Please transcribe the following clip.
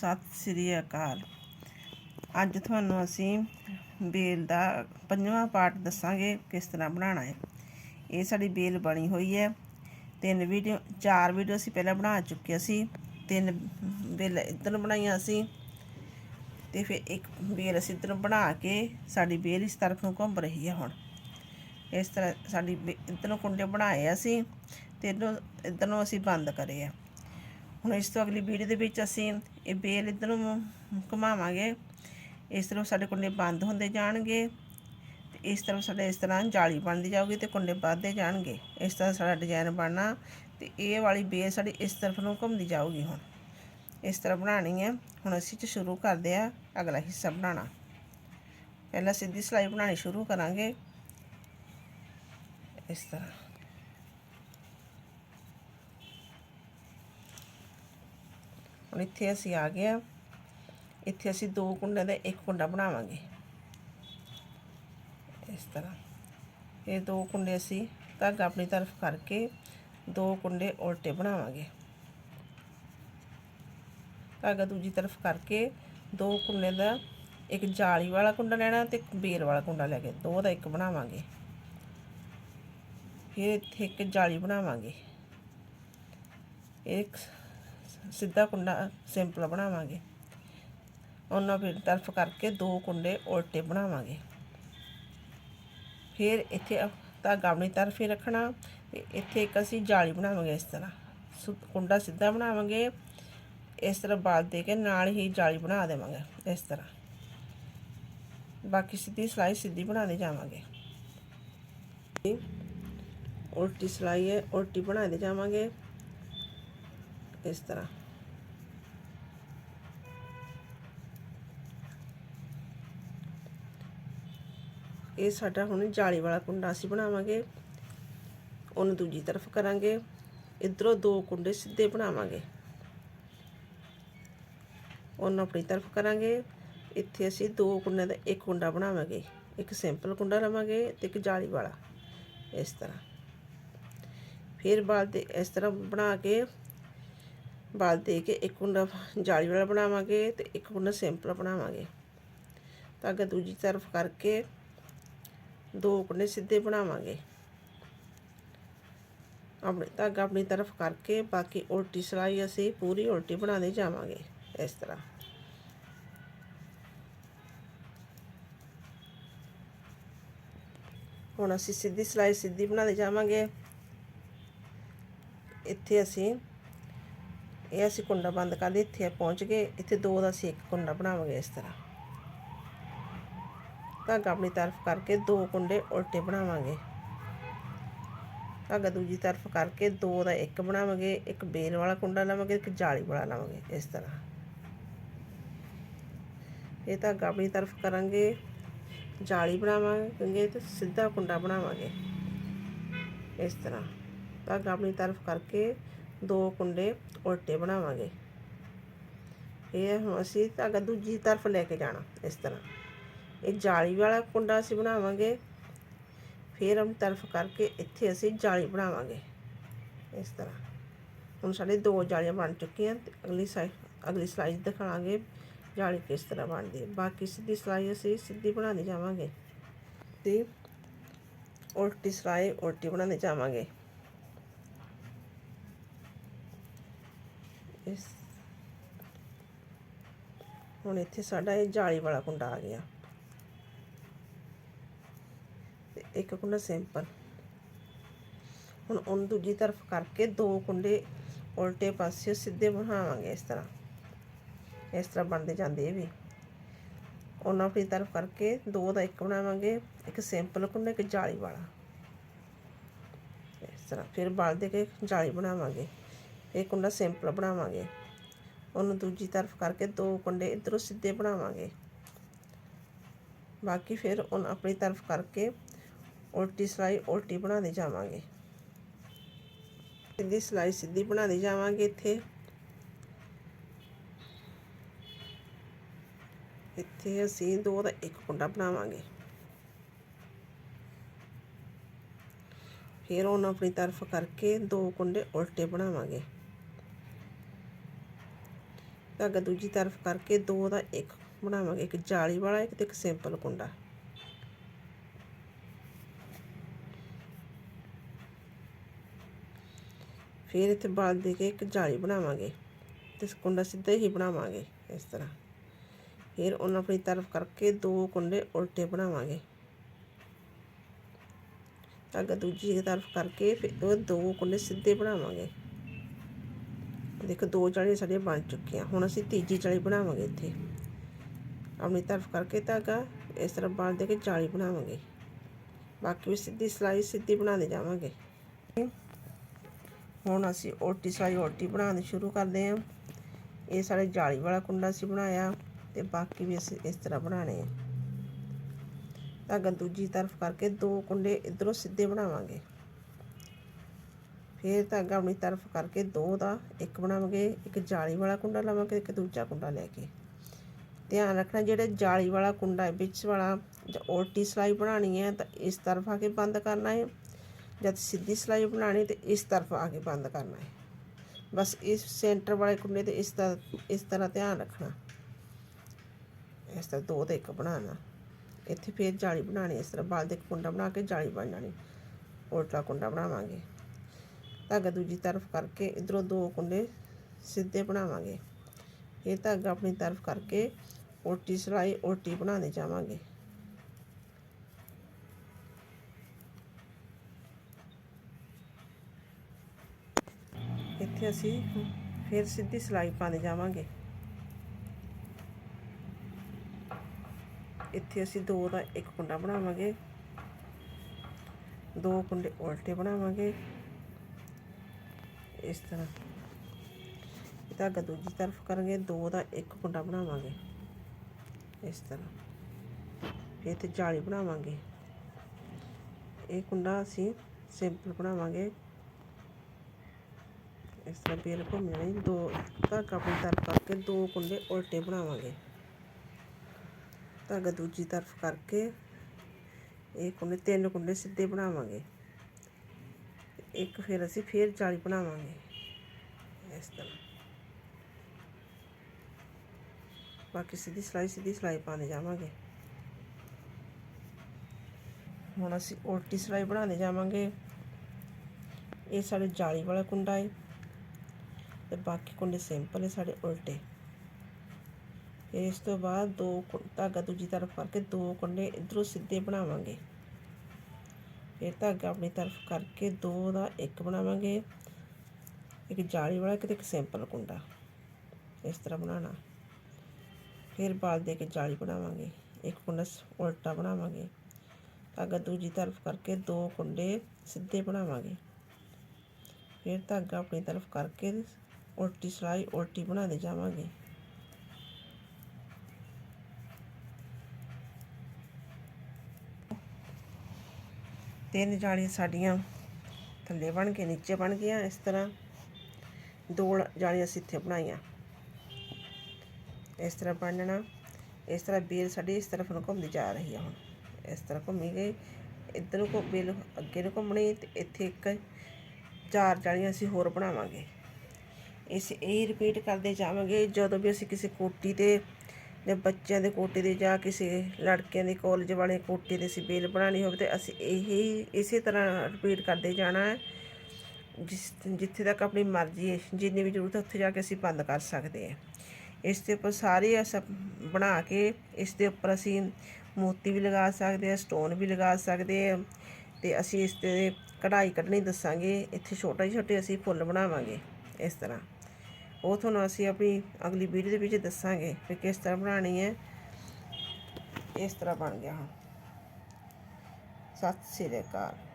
ਸਤਿ ਸ੍ਰੀ ਅਕਾਲ। ਅੱਜ ਤੁਹਾਨੂੰ ਅਸੀਂ ਬੇਲ ਦਾ ਪੰਜਵਾਂ ਪਾਰਟ ਦੱਸਾਂਗੇ ਕਿਸ ਤਰ੍ਹਾਂ ਬਣਾਉਣਾ ਹੈ। ਇਹ ਸਾਡੀ ਬੇਲ ਬਣੀ ਹੋਈ ਹੈ। ਤਿੰਨ ਵੀਡੀਓ, ਚਾਰ ਵੀਡੀਓ ਅਸੀਂ ਪਹਿਲਾਂ ਬਣਾ ਚੁੱਕੇ ਸੀ ਤਿੰਨ ਬੇਲ ਇੱਧਰ ਬਣਾਈਆਂ ਅਸੀਂ ਤੇ ਫਿਰ ਇੱਕ ਬੇਲ ਅਸੀਂ ਇੱਧਰ ਬਣਾ ਕੇ ਸਾਡੀ ਬੇਲ ਇਸ ਤਰਫ ਨੂੰ ਘੁੰਮ ਰਹੀ ਹੈ ਹੁਣ। ਇਸ ਤਰ੍ਹਾਂ ਸਾਡੀ ਬੇ- ਨੂੰ ਕੁੰਡੇ ਬਣਾਏ ਅਸੀਂ ਤੇ ਇੱਧਰੋਂ ਇੱਧਰ ਨੂੰ ਅਸੀਂ ਬੰਦ ਕਰੇ ਆ। ਹੁਣ ਇਸ ਤੋਂ ਅਗਲੀ ਵੀਡੀਓ ਦੇ ਵਿੱਚ ਅਸੀਂ ਇਹ ਬੇਲ ਇੱਧਰ ਨੂੰ ਘੁਮਾਵਾਂਗੇ। ਇਸ ਤਰ੍ਹਾਂ ਸਾਡੇ ਕੁੰਡੇ ਬੰਦ ਹੁੰਦੇ ਜਾਣਗੇ ਤੇ ਇਸ ਤਰ੍ਹਾਂ ਸਾਡੇ ਇਸ ਤਰ੍ਹਾਂ ਜਾਲੀ ਬਣਦੀ ਜਾਊਗੀ ਤੇ ਕੁੰਡੇ ਵੱਧਦੇ ਜਾਣਗੇ। ਇਸ ਤਰ੍ਹਾਂ ਸਾਡਾ ਡਿਜ਼ਾਈਨ ਬਣਨਾ ਤੇ ਇਹ ਵਾਲੀ ਬੇਲ ਸਾਡੀ ਇਸ ਤਰਫ ਨੂੰ ਘੁੰਮਦੀ ਜਾਊਗੀ ਹੁਣ। ਇਸ ਤਰ੍ਹਾਂ ਬਣਾਣੀ ਹੈ। ਹੁਣ ਅਸੀਂ ਚ ਸ਼ੁਰੂ ਕਰਦੇ ਆ ਅਗਲਾ ਹਿੱਸਾ ਬਣਾਉਣਾ। ਪਹਿਲਾਂ ਸਿੱਧੀ ਸਲਾਈ ਬਣਾਉਣੀ ਸ਼ੁਰੂ ਕਰਾਂਗੇ। ਇਸ ਤਰ੍ਹਾਂ। ਹੁਣ ਇੱਥੇ ਅਸੀਂ ਆ ਗਏ ਆ। ਇੱਥੇ ਅਸੀਂ ਦੋ ਕੁੰਡਿਆਂ ਦਾ ਇੱਕ ਕੁੰਡਾ ਬਣਾਵਾਂਗੇ। ਇਸ ਤਰ੍ਹਾਂ। ਇਹ ਦੋ ਕੁੰਡੇ ਅਸੀਂ ਧਾਗਾ ਆਪਣੀ ਤਰਫ ਕਰਕੇ ਦੋ ਕੁੰਡੇ ਉਲਟੇ ਬਣਾਵਾਂਗੇ। ਧਾਗਾ ਦੂਜੀ ਤਰਫ ਕਰਕੇ ਦੋ ਕੁੰਡੇ ਦਾ ਇੱਕ ਜਾਲੀ ਵਾਲਾ ਕੁੰਡਾ ਲੈਣਾ ਤੇ ਇੱਕ ਬੇਲ ਵਾਲਾ ਕੁੰਡਾ ਲੈ ਕੇ ਦੋ ਦਾ ਇੱਕ ਬਣਾਵਾਂਗੇ। ਫਿਰ ਇੱਥੇ ਇੱਕ ਜਾਲੀ ਬਣਾਵਾਂਗੇ। ਇੱਕ ਸਿੱਧਾ ਕੁੰਡਾ ਸਿੰਪਲ ਬਣਾਵਾਂਗੇ। ਉਹਨਾਂ ਫਿਰ ਤਰਫ ਕਰਕੇ ਦੋ ਕੁੰਡੇ ਉਲਟੇ ਬਣਾਵਾਂਗੇ। ਫਿਰ ਇੱਥੇ ਧਾਗਾ ਆਪਣੀ ਤਰਫ ਹੀ ਰੱਖਣਾ ਤੇ ਇੱਥੇ ਇੱਕ ਅਸੀਂ ਜਾਲੀ ਬਣਾਵਾਂਗੇ ਇਸ ਤਰ੍ਹਾਂ। ਸੁ- ਕੁੰਡਾ ਸਿੱਧਾ ਬਣਾਵਾਂਗੇ। ਇਸ ਤਰ੍ਹਾਂ ਬਾਲ ਦੇ ਕੇ ਨਾਲ ਹੀ ਜਾਲੀ ਬਣਾ ਦੇਵਾਂਗੇ ਇਸ ਤਰ੍ਹਾਂ। ਬਾਕੀ ਸਿੱਧੀ ਸਲਾਈ ਸਿੱਧੀ ਬਣਾਉਂਦੇ ਜਾਵਾਂਗੇ। ਉਲਟੀ ਸਲਾਈ ਹੈ, ਉਲਟੀ ਬਣਾਉਂਦੇ ਜਾਵਾਂਗੇ। ਇਸ ਤਰ੍ਹਾਂ ਇਹ ਸਾਡਾ ਹੁਣ ਜਾਲੀ ਵਾਲਾ ਕੁੰਡਾ ਅਸੀਂ ਬਣਾਵਾਂਗੇ। ਉਹਨੂੰ ਦੂਜੀ ਤਰਫ ਕਰਾਂਗੇ। ਇਧਰੋਂ ਦੋ ਕੁੰਡੇ ਸਿੱਧੇ ਬਣਾਵਾਂਗੇ। ਉਹਨੂੰ ਆਪਣੀ ਤਰਫ ਕਰਾਂਗੇ। ਇੱਥੇ ਅਸੀਂ ਦੋ ਕੁੰਡਿਆਂ ਦਾ ਇੱਕ ਕੁੰਡਾ ਬਣਾਵਾਂਗੇ। ਇੱਕ ਸਿੰਪਲ ਕੁੰਡਾ ਲਵਾਂਗੇ ਤੇ ਇੱਕ ਜਾਲੀ ਵਾਲਾ। ਇਸ ਤਰ੍ਹਾਂ। ਫਿਰ ਬਾਲ ਇਸ ਤਰ੍ਹਾਂ ਬਣਾ ਕੇ ਬਾਲ ਦੇ ਕੇ ਇੱਕ ਕੁੰਡਾ ਜਾਲੀ ਵਾਲਾ ਬਣਾਵਾਂਗੇ ਤੇ ਇੱਕ ਕੁੰਡਾ ਸਿੰਪਲ ਬਣਾਵਾਂਗੇ ਧਾਗਾ ਦੂਜੀ ਤਰਫ ਕਰਕੇ ਦੋ ਕੁੰਡੇ ਸਿੱਧੇ ਬਣਾਵਾਂਗੇ ਆਪਣੇ ਧਾਗਾ ਆਪਣੀ ਤਰਫ ਕਰਕੇ ਬਾਕੀ ਉਲਟੀ ਸਲਾਈ ਅਸੀਂ ਪੂਰੀ ਉਲਟੀ ਬਣਾਉਂਦੇ ਜਾਵਾਂਗੇ ਇਸ ਤਰ੍ਹਾਂ ਹੁਣ ਅਸੀਂ ਸਿੱਧੀ ਸਲਾਈ ਸਿੱਧੀ ਬਣਾਉਂਦੇ ਜਾਵਾਂਗੇ ਇੱਥੇ ਅਸੀਂ ਇਹ ਅਸੀਂ ਕੁੰਡਾ ਬੰਦ ਕਰ ਲਈ ਇੱਥੇ ਪਹੁੰਚ ਗਏ। ਇੱਥੇ ਦੋ ਦਾ ਅਸੀਂ ਇੱਕ ਕੁੰਡਾ ਬਣਾਵਾਂਗੇ ਇਸ ਤਰ੍ਹਾਂ। ਧਾਗਾ ਆਪਣੀ ਤਰਫ ਕਰਕੇ ਦੋ ਕੁੰਡੇ ਉਲਟੇ ਬਣਾਵਾਂਗੇ। ਧਾਗਾ ਦੂਜੀ ਤਰਫ ਕਰਕੇ ਦੋ ਦਾ ਇੱਕ ਬਣਾਵਾਂਗੇ, ਇੱਕ ਬੇਲ ਵਾਲਾ ਕੁੰਡਾ ਲਵਾਂਗੇ, ਇੱਕ ਜਾਲੀ ਵਾਲਾ ਲਵਾਂਗੇ, ਇਸ ਤਰ੍ਹਾਂ। ਇਹ ਧਾਗਾ ਆਪਣੀ ਤਰਫ ਕਰਾਂਗੇ, ਜਾਲੀ ਬਣਾਵਾਂਗੇ ਤੇ ਸਿੱਧਾ ਕੁੰਡਾ ਬਣਾਵਾਂਗੇ। ਇਸ ਤਰ੍ਹਾਂ। ਧਾਗਾ ਆਪਣੀ ਤਰਫ ਕਰਕੇ ਦੋ ਕੁੰਡੇ ਉਲਟੇ ਬਣਾਵਾਂਗੇ। ਇਹ ਹੁਣ ਅਸੀਂ ਧਾਗਾ ਦੂਜੀ ਤਰਫ ਲੈ ਕੇ ਜਾਣਾ ਇਸ ਤਰ੍ਹਾਂ। ਇਹ ਜਾਲੀ ਵਾਲਾ ਕੁੰਡਾ ਅਸੀਂ ਬਣਾਵਾਂਗੇ। ਫਿਰ ਹਮ ਤਰਫ ਕਰਕੇ ਇੱਥੇ ਅਸੀਂ ਜਾਲੀ ਬਣਾਵਾਂਗੇ। ਇਸ ਤਰ੍ਹਾਂ। ਹੁਣ ਸਾਡੇ ਦੋ ਜਾਲੀਆਂ ਬਣ ਚੁੱਕੀਆਂ। ਤੇ ਅਗਲੀ ਸਾਈਡ ਅਗਲੀ ਸਲਾਈ ਦਿਖਾਵਾਂਗੇ ਜਾਲੀ ਕਿਸ ਤਰ੍ਹਾਂ ਬਣਦੀ ਹੈ। ਬਾਕੀ ਸਿੱਧੀ ਸਲਾਈ ਅਸੀਂ ਸਿੱਧੀ ਬਣਾਉਂਦੇ ਜਾਵਾਂਗੇ। ਤੇ ਉਲਟੀ ਸਲਾਈ ਉਲਟੀ ਬਣਾਉਂਦੇ ਜਾਵਾਂਗੇ। ਇਸ ਹੁਣ ਇੱਥੇ ਸਾਡਾ ਇਹ ਜਾਲੀ ਵਾਲਾ ਕੁੰਡਾ ਆ ਗਿਆ। ਤੇ ਇੱਕ ਕੁੰਡਾ ਸਿੰਪਲ। ਹੁਣ ਉਹਨੂੰ ਦੂਜੀ ਤਰਫ ਕਰਕੇ ਦੋ ਕੁੰਡੇ ਉਲਟੇ ਪਾਸੇ ਸਿੱਧੇ ਬਣਾਵਾਂਗੇ ਇਸ ਤਰ੍ਹਾਂ। ਇਸ ਤਰ੍ਹਾਂ ਬਣਦੇ ਜਾਂਦੇ ਇਹ ਵੀ। ਉਹਨਾਂ ਆਪਣੀ ਤਰਫ ਕਰਕੇ ਦੋ ਦਾ ਇੱਕ ਬਣਾਵਾਂਗੇ, ਇੱਕ ਸਿੰਪਲ ਕੁੰਡਾ, ਇੱਕ ਜਾਲੀ ਵਾਲਾ। ਇਸ ਤਰ੍ਹਾਂ ਫਿਰ ਬਾਲ ਦੇ ਕੇ ਜਾਲੀ ਬਣਾਵਾਂਗੇ। ਇਹ ਕੁੰਡਾ ਸਿੰਪਲ ਬਣਾਵਾਂਗੇ। ਉਹਨੂੰ ਦੂਜੀ ਤਰਫ ਕਰਕੇ ਦੋ ਕੁੰਡੇ ਇਧਰੋਂ ਸਿੱਧੇ ਬਣਾਵਾਂਗੇ। ਬਾਕੀ ਫਿਰ ਉਹਨ ਆਪਣੀ ਤਰਫ ਕਰਕੇ ਉਲਟੀ ਸਲਾਈ ਉਲਟੀ ਬਣਾਉਂਦੇ ਜਾਵਾਂਗੇ। ਸਿੱਧੀ ਸਲਾਈ ਸਿੱਧੀ ਬਣਾਉਂਦੇ ਜਾਵਾਂਗੇ ਇੱਥੇ। ਇੱਥੇ ਅਸੀਂ ਦੋ ਦਾ ਇੱਕ ਕੁੰਡਾ ਬਣਾਵਾਂਗੇ। ਫਿਰ ਉਹਨੂੰ ਆਪਣੀ ਤਰਫ ਕਰਕੇ ਦੋ ਕੁੰਡੇ ਉਲਟੇ ਬਣਾਵਾਂਗੇ। ਧਾਗਾ ਦੂਜੀ ਤਰਫ ਕਰਕੇ ਦੋ ਦਾ ਇੱਕ ਬਣਾਵਾਂਗੇ, ਇੱਕ ਜਾਲੀ ਵਾਲਾ, ਇੱਕ ਤੇ ਇੱਕ ਸਿੰਪਲ ਕੁੰਡਾ। ਫਿਰ ਇੱਥੇ ਬਲ ਦੇ ਕੇ ਇੱਕ ਜਾਲੀ ਬਣਾਵਾਂਗੇ ਤੇ ਕੁੰਡਾ ਸਿੱਧਾ ਹੀ ਬਣਾਵਾਂਗੇ ਇਸ ਤਰ੍ਹਾਂ। ਫਿਰ ਉਹਨਾਂ ਆਪਣੀ ਤਰਫ ਕਰਕੇ ਦੋ ਕੁੰਡੇ ਉਲਟੇ ਬਣਾਵਾਂਗੇ। ਧਾਗਾ ਦੂਜੀ ਤਰਫ ਕਰਕੇ ਫਿਰ ਉਹ ਦੋ ਕੁੰਡੇ ਸਿੱਧੇ ਬਣਾਵਾਂਗੇ। ਦੇਖੋ, ਦੋ ਜਾਲੀਆਂ ਸਾਡੀਆਂ ਬਣ ਚੁੱਕੀਆਂ। ਹੁਣ ਅਸੀਂ ਤੀਜੀ ਜਾਲੀ ਬਣਾਵਾਂਗੇ ਇੱਥੇ। ਆਪਣੀ ਤਰਫ ਕਰਕੇ ਧਾਗਾ ਇਸ ਤਰ੍ਹਾਂ ਬਣ ਦੇ ਕੇ ਜਾਲੀ ਬਣਾਵਾਂਗੇ। ਬਾਕੀ ਵੀ ਸਿੱਧੀ ਸਲਾਈ ਸਿੱਧੀ ਬਣਾਉਂਦੇ ਜਾਵਾਂਗੇ। ਹੁਣ ਅਸੀਂ ਉਲਟੀ ਸਲਾਈ ਉਲਟੀ ਬਣਾਉਣੀ ਸ਼ੁਰੂ ਕਰਦੇ ਹਾਂ। ਇਹ ਸਾਡੇ ਜਾਲੀ ਵਾਲਾ ਕੁੰਡਾ ਅਸੀਂ ਬਣਾਇਆ ਤੇ ਬਾਕੀ ਵੀ ਅਸੀਂ ਇਸ ਤਰ੍ਹਾਂ ਬਣਾਣੇ ਆ। ਧਾਗਾ ਦੂਜੀ ਤਰਫ ਕਰਕੇ ਦੋ ਕੁੰਡੇ ਇਧਰੋਂ ਸਿੱਧੇ ਬਣਾਵਾਂਗੇ। ਫਿਰ ਧਾਗਾ ਆਪਣੀ ਤਰਫ ਕਰਕੇ ਦੋ ਦਾ, ਇੱਕ ਬਣਾਵਾਂਗੇ, ਇੱਕ ਜਾਲੀ ਵਾਲਾ ਕੁੰਡਾ ਲਵਾਂਗੇ ਇੱਕ ਦੂਜਾ ਕੁੰਡਾ ਲੈ ਕੇ। ਧਿਆਨ ਰੱਖਣਾ ਜਿਹੜਾ ਜਾਲੀ ਵਾਲਾ ਕੁੰਡਾ ਹੈ, ਵਿੱਚ ਵਾਲਾ, ਜਾਂ ਉਲਟੀ ਸਲਾਈ ਬਣਾਣੀ ਹੈ ਤਾਂ ਇਸ ਤਰਫ ਆ ਕੇ ਬੰਦ ਕਰਨਾ ਹੈ ਜਦ ਸਿੱਧੀ ਸਲਾਈ ਬਣਾਣੀ ਤੇ ਇਸ ਤਰਫ ਆ ਕੇ ਬੰਦ ਕਰਨਾ ਹੈ। ਬਸ ਇਸ ਸੈਂਟਰ ਵਾਲੇ ਕੁੰਡੇ ਤੇ ਇਸ ਦਾ ਇਸ ਤਰ੍ਹਾਂ ਧਿਆਨ ਰੱਖਣਾ। ਇਸ ਤਰ੍ਹਾਂ ਦੋ ਤੇ ਇੱਕ ਬਣਾਉਣਾ। ਇੱਥੇ ਫੇਰ ਜਾਲੀ ਬਣਾਣੀ ਇਸ ਤਰ੍ਹਾਂ ਬਲ ਦੇ ਇੱਕ ਕੁੰਡਾ ਬਣਾ ਕੇ ਜਾਲੀ ਬਣ ਜਾਣੀ। ਉਲਟਾ ਕੁੰਡਾ ਬਣਾਵਾਂਗੇ। ਧਾਗਾ ਦੂਜੀ ਤਰਫ ਕਰਕੇ ਇਧਰੋਂ ਦੋ ਕੁੰਡੇ ਸਿੱਧੇ ਬਣਾਵਾਂਗੇ। ਇਹ ਧਾਗਾ ਆਪਣੀ ਤਰਫ ਕਰਕੇ ਉਲਟੀ ਸਲਾਈ, ਉਲਟੀ ਬਣਾਉਂਦੇ ਜਾਵਾਂਗੇ। ਇੱਥੇ ਅਸੀਂ ਫਿਰ ਸਿੱਧੀ ਸਲਾਈ ਪਾਉਂਦੇ ਜਾਵਾਂਗੇ। ਇੱਥੇ ਅਸੀਂ ਦੋ ਦਾ ਇੱਕ ਕੁੰਡਾ ਬਣਾਵਾਂਗੇ। ਦੋ ਕੁੰਡੇ ਉਲਟੇ ਬਣਾਵਾਂਗੇ। ਇਸ ਤਰ੍ਹਾਂ। ਧਾਗਾ ਦੂਜੀ ਤਰਫ ਕਰਾਂਗੇ, ਦੋ ਦਾ ਇੱਕ ਕੁੰਡਾ ਬਣਾਵਾਂਗੇ। ਇਸ ਤਰ੍ਹਾਂ। ਫਿਰ ਤੇ ਜਾਲੀ ਬਣਾਵਾਂਗੇ। ਇਹ ਕੁੰਡਾ ਅਸੀਂ ਸਿੰਪਲ ਬਣਾਵਾਂਗੇ। ਇਸ ਤਰ੍ਹਾਂ ਬੇਲ ਘੁੰਮ ਜਾਣੀ ਦੋ ਧਾਗਾ ਆਪਣੀ ਤਰਫ ਕਰਕੇ ਦੋ ਕੁੰਡੇ ਉਲਟੇ ਬਣਾਵਾਂਗੇ। ਧਾਗਾ ਦੂਜੀ ਤਰਫ ਕਰਕੇ ਇਹ ਕੁੰਡੇ ਤਿੰਨ ਕੁੰਡੇ ਸਿੱਧੇ ਬਣਾਵਾਂਗੇ। ਇੱਕ ਫਿਰ ਅਸੀਂ ਫਿਰ ਜਾਲੀ ਬਣਾਵਾਂਗੇ ਇਸ ਤਰ੍ਹਾਂ। ਬਾਕੀ ਸਿੱਧੀ ਸਲਾਈ ਸਿੱਧੀ ਸਲਾਈ ਪਾਉਂਦੇ ਜਾਵਾਂਗੇ। ਹੁਣ ਅਸੀਂ ਉਲਟੀ ਸਲਾਈ ਬਣਾਉਂਦੇ ਜਾਵਾਂਗੇ। ਇਹ ਸਾਡੇ ਜਾਲੀ ਵਾਲਾ ਕੁੰਡਾ ਹੈ ਤੇ ਬਾਕੀ ਕੁੰਡੇ ਸਿੰਪਲ ਹੈ ਸਾਡੇ ਉਲਟੇ। ਫਿਰ ਇਸ ਤੋਂ ਬਾਅਦ ਦੋ ਕੁ- ਧਾਗਾ ਦੂਜੀ ਤਰਫ ਕਰਕੇ ਦੋ ਕੁੰਡੇ ਇਧਰੋਂ ਸਿੱਧੇ ਬਣਾਵਾਂਗੇ। ਫਿਰ ਧਾਗਾ ਆਪਣੀ ਤਰਫ ਕਰਕੇ ਦੋ ਦਾ ਇੱਕ ਬਣਾਵਾਂਗੇ, ਇੱਕ ਜਾਲੀ ਵਾਲਾ ਕਿਤੇ ਇੱਕ ਸਿੰਪਲ ਕੁੰਡਾ। ਇਸ ਤਰ੍ਹਾਂ ਬਣਾਉਣਾ। ਫਿਰ ਬਾਲ ਦੇ ਕੇ ਜਾਲੀ ਬਣਾਵਾਂਗੇ। ਇੱਕ ਕੁੰਡਾ ਸ- ਉਲਟਾ ਬਣਾਵਾਂਗੇ। ਧਾਗਾ ਦੂਜੀ ਤਰਫ ਕਰਕੇ ਦੋ ਕੁੰਡੇ ਸਿੱਧੇ ਬਣਾਵਾਂਗੇ। ਫਿਰ ਧਾਗਾ ਆਪਣੀ ਤਰਫ ਕਰਕੇ ਉਲਟੀ ਸਲਾਈ ਉਲਟੀ ਬਣਾਉਂਦੇ ਜਾਵਾਂਗੇ। ਤਿੰਨ ਜਾਲੀਆਂ ਸਾਡੀਆਂ ਥੱਲੇ ਬਣ ਕੇ, ਨੀਚੇ ਬਣ ਗਈਆਂ ਇਸ ਤਰ੍ਹਾਂ। ਦੋ ਜਾਲੀਆਂ ਅਸੀਂ ਇੱਥੇ ਬਣਾਈਆਂ। ਇਸ ਤਰ੍ਹਾਂ ਬਣਨਾ, ਇਸ ਤਰ੍ਹਾਂ ਬੇਲ ਸਾਡੀ ਇਸ ਤਰ੍ਹਾਂ ਨੂੰ ਘੁੰਮਦੀ ਜਾ ਰਹੀ ਹੈ ਹੁਣ। ਇਸ ਤਰ੍ਹਾਂ ਘੁੰਮੀ ਗਈ। ਇੱਧਰ ਨੂੰ ਘੁ- ਬੇਲ ਅੱਗੇ ਨੂੰ ਘੁੰਮਣੀ ਤੇ ਇੱਥੇ ਇੱਕ ਚਾਰ ਜਾਲੀਆਂ ਅਸੀਂ ਹੋਰ ਬਣਾਵਾਂਗੇ। ਇਸ, ਇਹ ਰਿਪੀਟ ਕਰਦੇ ਜਾਵਾਂਗੇ ਜਦੋਂ ਵੀ ਅਸੀਂ ਕਿਸੇ ਕੋਟੀ ਤੇ ਜਾਂ ਬੱਚਿਆਂ ਦੇ ਕੋਟੇ ਦੇ ਜਾਂ ਕਿਸੇ ਲੜਕਿਆਂ ਦੇ ਕਾਲਜ ਵਾਲੇ ਕੋਟੇ ਦੇ ਅਸੀਂ ਬੇਲ ਬਣਾਉਣੀ ਹੋਵੇ ਤੇ ਅਸੀਂ ਇਹੀ, ਇਸੇ ਤਰ੍ਹਾਂ ਰਿਪੀਟ ਕਰਦੇ ਜਾਣਾ ਹੈ। ਜਿਸ, ਜਿੱਥੇ ਤੱਕ ਆਪਣੀ ਮਰਜ਼ੀ ਹੈ, ਜਿੰਨੀ ਵੀ ਜ਼ਰੂਰਤ ਹੈ, ਉੱਥੇ ਜਾ ਕੇ ਅਸੀਂ ਬੰਦ ਕਰ ਸਕਦੇ ਹਾਂ। ਇਸ ਦੇ ਉੱਪਰ ਸਾਰੇ ਅਸ ਬਣਾ ਕੇ, ਇਸ ਦੇ ਉੱਪਰ ਅਸੀਂ ਮੋਤੀ ਵੀ ਲਗਾ ਸਕਦੇ ਹਾਂ ਸਟੋਨ ਵੀ ਲਗਾ ਸਕਦੇ ਹਾਂ ਤੇ ਅਸੀਂ ਇਸ ਤੇ ਕਢਾਈ ਕੱਢਣੀ ਦੱਸਾਂਗੇ। ਇੱਥੇ ਛੋਟੇ ਛੋਟੇ ਅਸੀਂ ਫੁੱਲ ਬਣਾਵਾਂਗੇ, ਇਸ ਤਰ੍ਹਾਂ। ਉਹ ਤੁਹਾਨੂੰ ਅਸੀਂ ਆਪਣੀ ਅਗਲੀ ਵੀਡੀਓ ਦੇ ਵਿੱਚ ਦੱਸਾਂਗੇ ਕਿ ਕਿਸ ਤਰ੍ਹਾਂ ਬਣਾਉਣੀ ਹੈ। ਇਸ ਤਰ੍ਹਾਂ ਬਣ ਗਿਆ। ਹੁਣ ਸਤਿ ਸ੍ਰੀ ਅਕਾਲ।